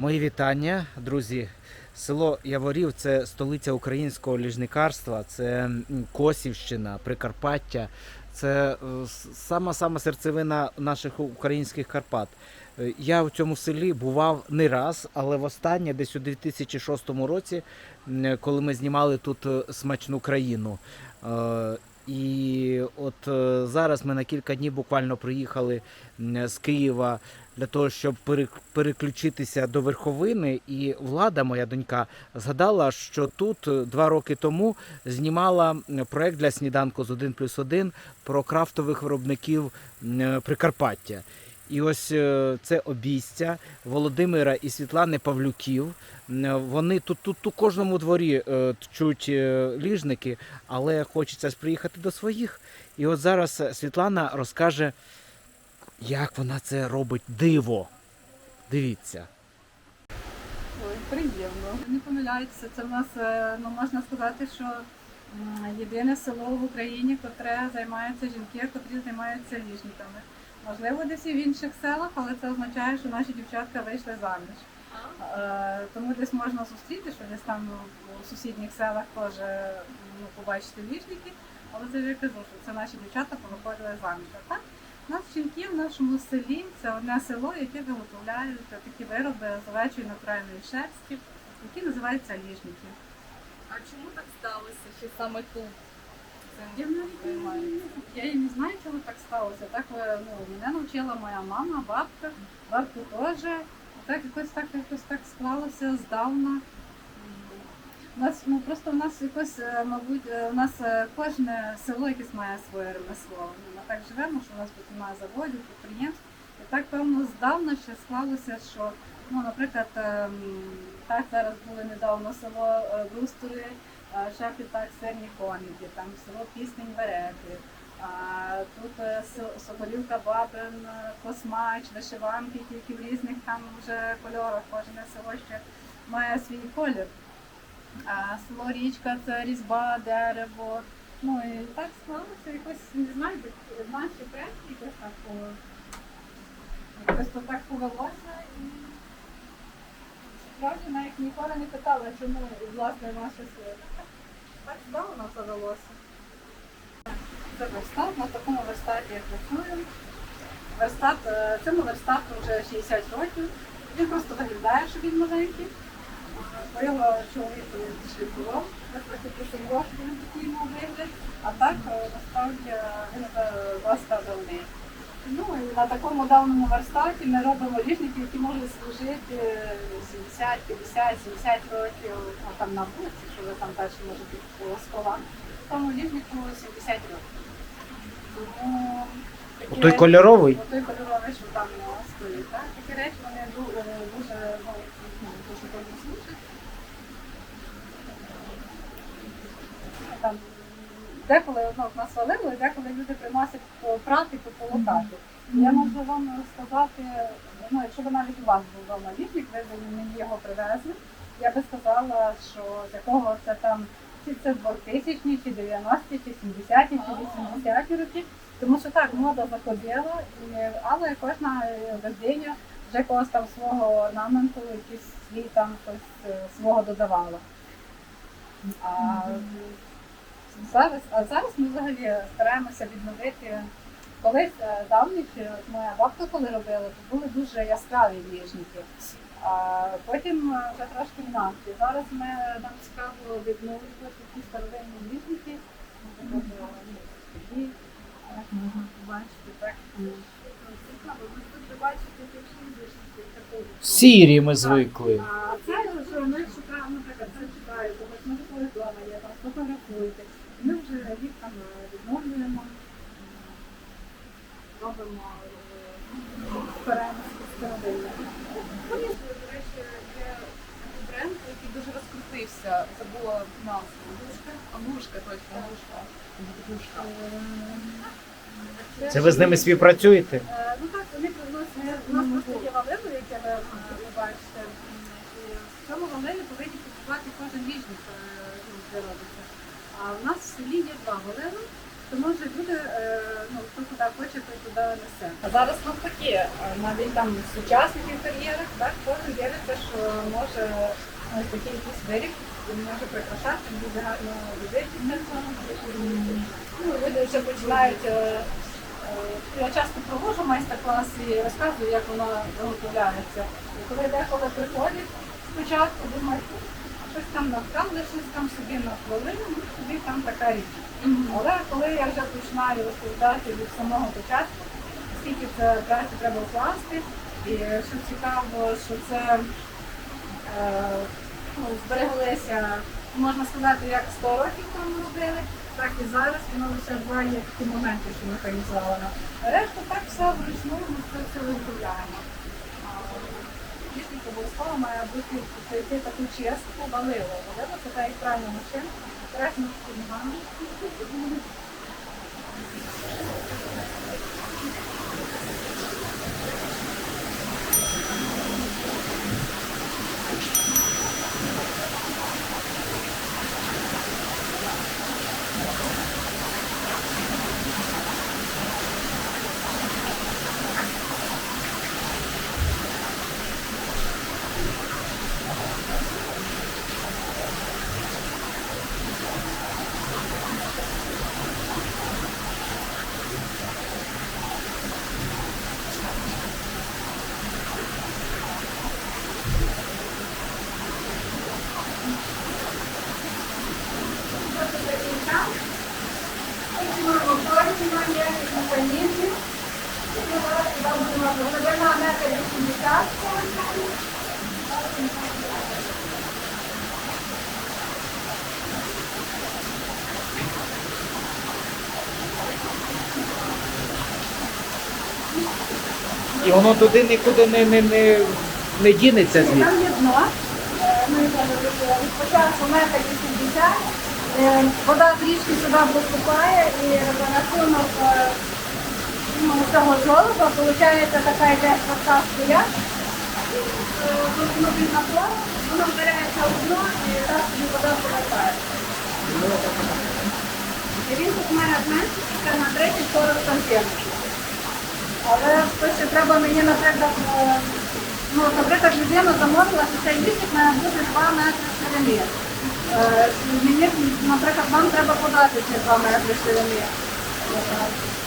Мої вітання, друзі. Село Яворів це столиця українського ліжникарства, це Косівщина, Прикарпаття. Це е, сама сама серцевина наших українських Карпат. Е, Я в цьому селі бував не раз, але востаннє десь у 2006 році, коли ми знімали тут е, смачну країну. І от зараз ми на кілька днів буквально приїхали з Києва для того, щоб перек- переключитися до верховини. І влада, моя донька, згадала, що тут е, два роки тому знімала проект для сніданку з 1 плюс 1 про крафтових виробників е, Прикарпаття. І ось е, це обійстя Володимира і Світлани Павлюків. Вони тут, тут у кожному дворі е, чуть е, ліжники, але хочеться приїхати до своїх. І от зараз е, Світлана розкаже, як вона це робить диво. Дивіться. Ой, приємно. Не помиляються. Це в нас е, ну можна сказати, що єдине село в Україні, котре займається жінки, котрі займаються ліжниками. Можливо, десь і в інших селах, але це означає, що наші дівчатка вийшли заміж. Е, Тому десь можна зустріти, що десь там у сусідніх селах теж ну, побачити ліжники. Але це вже кажу, що це наші дівчата повиходили заміж. Так, у нас жінки в нашому селі це одне село, яке виготовляють такі вироби з овечої натуральної шерсті, які називаються ліжники. А чому так сталося, що саме тут? Я навіть не- я і не знаю, чому так сталося. Так е, ну, мене навчила моя мама, бабка, бабку теж. Так якось так якось так склалося здавна. У нас ну просто в нас якось, е, мабуть, е, у нас е, кожне село якесь має своє ремесло. Ну, Ми так живемо, що у нас тут немає заводів, підприємств. І так певно здавна ще склалося, що ну, наприклад, ем, так зараз були недавно село Брустори, е, так сирні коники, там село Піснень Верети. А тут Соколівка Бабин, Космач, вишиванки, тільки в різних там вже кольорах. Кожне село ще має свій колір. Село Річка це різьба, дерево. Ну і так склалося якось, не знаю, наші предки якось так якось то так повелося і справді навіть ніколи не питала, чому власне наше село. Так, здавна завелося. Це верстат, на такому верстаті я працюю. Верстат, е, цьому верстату вже 60 років. Він просто виглядає, що він маленький. Бо його чоловік шліфував, я трохи посумував, що він такий мав вигляд. А так е, насправді е, він доста давний. Ну і на такому давному верстаті ми робимо ліжники, які можуть служити е, 70, 50, 70 років, ну там на вулиці, що ви там теж можете столам. Тому ліжнику 70 років. Тому такі Той речі- кольоровий. Той кольоровий, що там столі. Так? Такі речі вони е, дуже, ну, ну, дуже Там, деколи ну, от нас валили, деколи люди приносять прати по полотати. Я можу вам сказати, ну, якщо б навіть у вас був вдома літник, ви б мені його привезли, я би сказала, що з якого це там, чи це 2000 чи 90-ті, чи 70-ті, чи 80-ті роки. Тому що так, мода заходила, але кожна е, газдиня вже когось там свого орнаменту, якийсь свій там щось е, свого додавала. А, зараз, а зараз ми взагалі стараємося відновити. Колись е, давніше, от моя бабка коли робила, то були дуже яскраві ліжники. А потім е, вже трошки інакше. Зараз ми нам цікаво відновлювати такі старовинні ліжники. Ну, такі, як так. Ви бачите такі ліжники. Сірі ми звикли. А це вже ми шукаємо, наприклад, це читають, ось ми коли вдома є, там фотографуєте. Ми вже їх там е, відновлюємо, робимо е, перенески старовинні. До речі, є бренд, який дуже розкрутився, забула назву. Лужка? А лужка, точно. Лужка. Це ви з ними співпрацюєте? Е, Ну так, вони приносять, у нас просто є валило, яке ви, бачите. В цьому валилі повинні купувати кожен ліжник, е, ну, де робиться. А в нас в селі є два валили. Тому що люди, е, ну, хто куди хоче, той туди несе. А зараз навпаки, е, навіть там в сучасних інтер'єрах, так, кожен дивиться, що може ось такий якийсь виріб, він може прикрашати, дуже гарно дивитися. Ну, люди вже починають. е, Я часто проводжу майстер-клас і розказую, як воно виготовляється. І коли деколи приходять, спочатку думають, «Ну, щось там навкали, щось там собі на хвилину, ну собі там така річ. Але коли я вже починаю розповідати від самого початку, скільки це праці треба вкласти, і що цікаво, що це е, ну, збереглися, можна сказати, як 100 років тому робили, так і зараз воно лише буває такі моменти, що механізовано. Решта так все вручну, ми це все виготовляємо. Тільки обов'язково має бути пройти таку чистку валило. Валило це та як правильна машина, краще під ногами. І воно туди нікуди не, не, не, не дінеться звідси. Там є дно. Е, від початку метр 80. Е, Вода трішки сюди поступає і за рахунок цього жолоба виходить така йде струя. Е, Воно під напор, воно вдаряється у дно і так собі вода повертається. І він тут має зменшитися на 30-40 сантиметрів. Але то ще треба мені, наприклад, е, ну, наприклад, людина замовила, що цей лісик має бути 2 метри ширини. Е, Мені, наприклад, вам треба подати ці 2 метри ширини.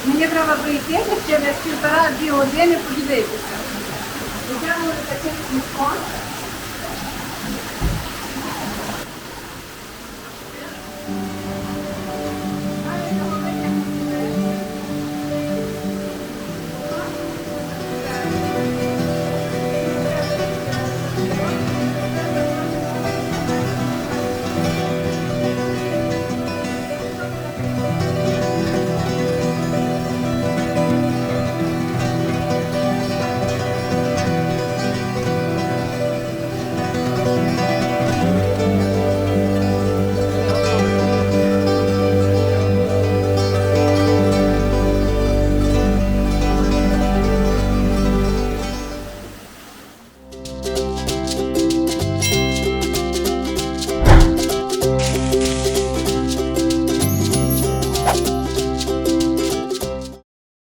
Мені треба прийти через півтора-дві години подивитися. Витягнули таким смітком,